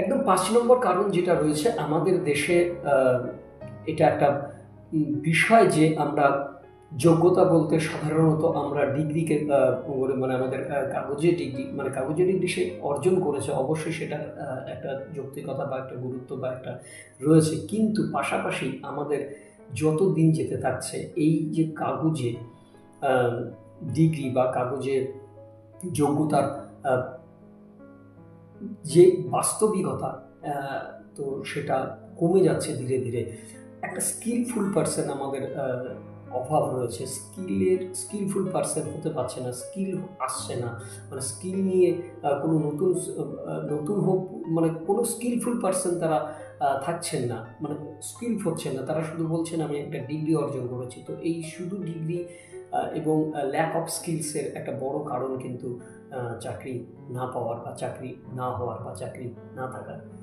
একদম পাঁচ নম্বর কারণ যেটা রয়েছে আমাদের দেশে এটা একটা বিষয় যে আমরা যোগ্যতা বলতে সাধারণত আমরা ডিগ্রিকে মানে আমাদের কাগজে ডিগ্রি মানে কাগজে ডিগ্রি সে অর্জন করেছে, অবশ্যই সেটা একটা যৌক্তিকতা বা একটা গুরুত্ব বা একটা রয়েছে। কিন্তু পাশাপাশি আমাদের যত দিন যেতে থাকছে, এই যে কাগজে ডিগ্রি বা কাগজে যোগ্যতার যে বাস্তবিকতা তো সেটা কমে যাচ্ছে ধীরে ধীরে। একটা স্কিলফুল পার্সন আমাদের অভাব রয়েছে। স্কিলের স্কিলফুল পার্সন হতে পারছে না স্কিল আসছে না। মানে স্কিল নিয়ে কোনো নতুন নতুন হোক মানে কোনো স্কিলফুল পার্সন তারা থাকছেন না। মানে স্কিল হচ্ছেন না। তারা শুধু বলছেন, আমি একটা ডিগ্রি অর্জন করেছি। তো এই শুধু ডিগ্রি এবং ল্যাক অফ স্কিলসের একটা বড় কারণ কিন্তু চাকরি না পাওয়ার বা চাকরি না হওয়ার বা চাকরি না থাকার।